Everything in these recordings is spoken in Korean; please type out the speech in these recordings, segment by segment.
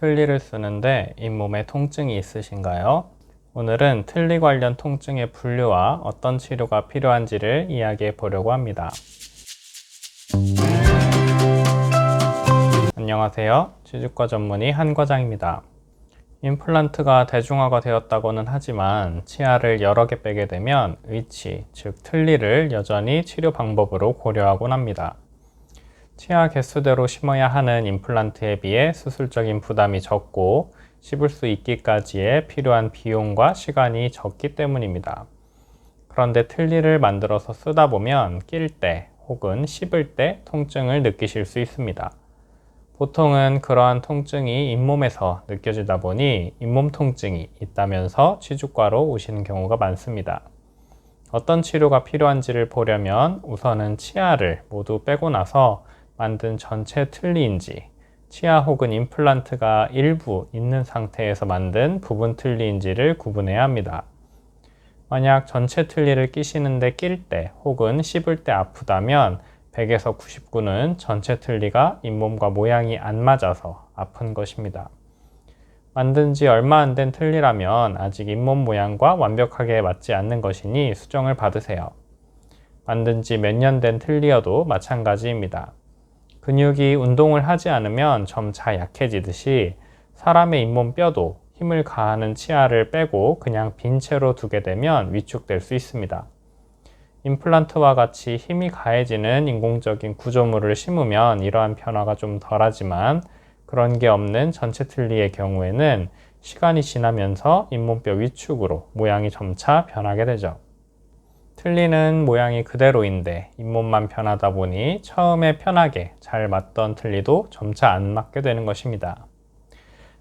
틀니를 쓰는데 잇몸에 통증이 있으신가요? 오늘은 틀니 관련 통증의 분류와 어떤 치료가 필요한지를 이야기해 보려고 합니다. 안녕하세요. 치주과 전문의 한 과장입니다. 임플란트가 대중화가 되었다고는 하지만 치아를 여러 개 빼게 되면 의치, 즉 틀니를 여전히 치료 방법으로 고려하곤 합니다. 치아 개수대로 심어야 하는 임플란트에 비해 수술적인 부담이 적고 씹을 수 있기까지의 필요한 비용과 시간이 적기 때문입니다. 그런데 틀니를 만들어서 쓰다 보면 낄 때 혹은 씹을 때 통증을 느끼실 수 있습니다. 보통은 그러한 통증이 잇몸에서 느껴지다 보니 잇몸 통증이 있다면서 치주과로 오시는 경우가 많습니다. 어떤 치료가 필요한지를 보려면 우선은 치아를 모두 빼고 나서 만든 전체 틀니인지 치아 혹은 임플란트가 일부 있는 상태에서 만든 부분 틀니인지를 구분해야 합니다. 만약 전체 틀니를 끼시는데 낄 때 혹은 씹을 때 아프다면 100에서 99는 전체 틀니가 잇몸과 모양이 안 맞아서 아픈 것입니다. 만든 지 얼마 안 된 틀니라면 아직 잇몸 모양과 완벽하게 맞지 않는 것이니 수정을 받으세요. 만든 지 몇 년 된 틀니여도 마찬가지입니다. 근육이 운동을 하지 않으면 점차 약해지듯이 사람의 잇몸 뼈도 힘을 가하는 치아를 빼고 그냥 빈 채로 두게 되면 위축될 수 있습니다. 임플란트와 같이 힘이 가해지는 인공적인 구조물을 심으면 이러한 변화가 좀 덜하지만 그런 게 없는 전체 틀니의 경우에는 시간이 지나면서 잇몸뼈 위축으로 모양이 점차 변하게 되죠. 틀니는 모양이 그대로인데 잇몸만 변하다 보니 처음에 편하게 잘 맞던 틀니도 점차 안 맞게 되는 것입니다.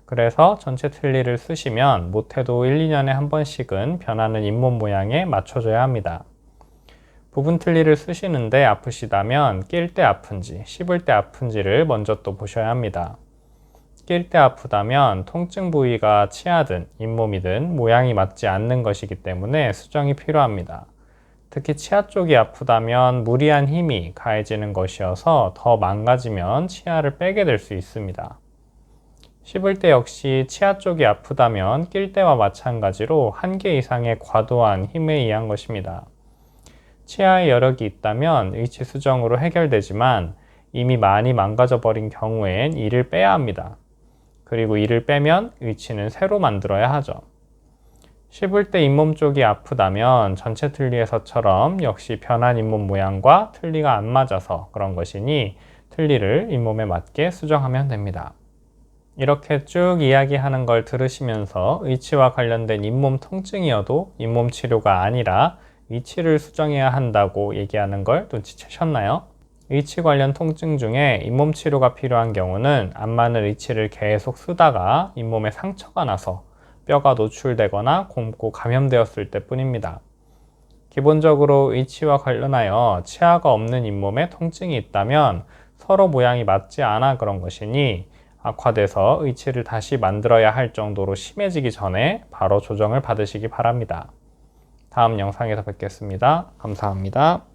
그래서 전체 틀니를 쓰시면 못해도 1, 2년에 한 번씩은 변하는 잇몸 모양에 맞춰줘야 합니다. 부분 틀니를 쓰시는데 아프시다면 낄 때 아픈지 씹을 때 아픈지를 먼저 또 보셔야 합니다. 낄 때 아프다면 통증 부위가 치아든 잇몸이든 모양이 맞지 않는 것이기 때문에 수정이 필요합니다. 특히 치아 쪽이 아프다면 무리한 힘이 가해지는 것이어서 더 망가지면 치아를 빼게 될 수 있습니다. 씹을 때 역시 치아 쪽이 아프다면 낄 때와 마찬가지로 한 개 이상의 과도한 힘에 의한 것입니다. 치아에 여력이 있다면 의치 수정으로 해결되지만 이미 많이 망가져 버린 경우엔 이를 빼야 합니다. 그리고 이를 빼면 의치는 새로 만들어야 하죠. 씹을 때 잇몸 쪽이 아프다면 전체 틀니에서처럼 역시 변한 잇몸 모양과 틀니가 안 맞아서 그런 것이니 틀니를 잇몸에 맞게 수정하면 됩니다. 이렇게 쭉 이야기하는 걸 들으시면서 의치와 관련된 잇몸 통증이어도 잇몸 치료가 아니라 위치를 수정해야 한다고 얘기하는 걸 눈치채셨나요? 위치 관련 통증 중에 잇몸 치료가 필요한 경우는 안 맞는 위치를 계속 쓰다가 잇몸에 상처가 나서 뼈가 노출되거나 곰고 감염되었을 때 뿐입니다. 기본적으로 위치와 관련하여 치아가 없는 잇몸에 통증이 있다면 서로 모양이 맞지 않아 그런 것이니 악화돼서 의치를 다시 만들어야 할 정도로 심해지기 전에 바로 조정을 받으시기 바랍니다. 다음 영상에서 뵙겠습니다. 감사합니다.